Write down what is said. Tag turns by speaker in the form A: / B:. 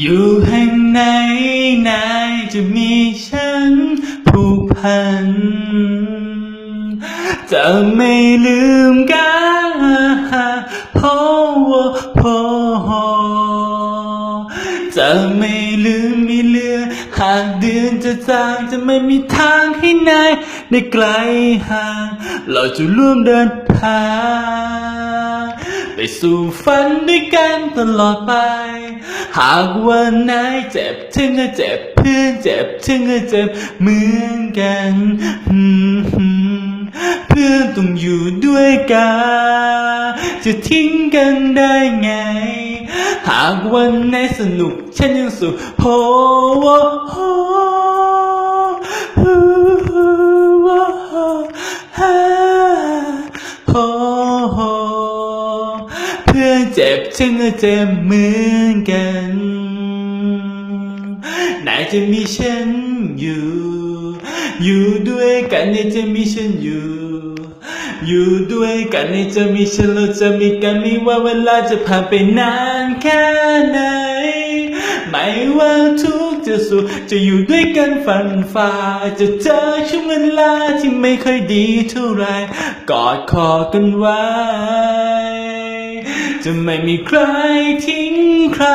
A: อยู่แห่งไหนนายจะมีฉันผูกพัน จะไม่ลืมกันพอพอจะไม่ลืมม่เลือนหากเดือนจะจางจะไม่มีทางให้นายได้ไกลห่าง เราจะร่วมเดินทาง ไปสู่ฝันด้วยกันตลอดไป หากวันไหนเจ็บถึงก็เจ็บเพื่อนเจ็บถึงก็เจ็บเหมือนกันเพื่อนต้องอยู่ด้วยกัน จะทิ้งกันได้ไง หากวันไหนสนุกฉันยังสุขโฮ เจ็บฉันก็เจ็บเหมือนกัน ไหนจะมีฉันอยู่ อยู่ด้วยกันไหนจะมีฉันอยู่ อยู่ด้วยกันไหนจะมีฉันเราจะมีกันไม่ว่าเวลาจะผ่านไปนานแค่ไหน ไม่ว่าทุกจะสุขจะอยู่ด้วยกันฝันฝ่า จะเจอช่วงเวลาที่ไม่ค่อยดีเท่าไรกอดคอกันไว้ จะไม่มีใครทิ้งใคร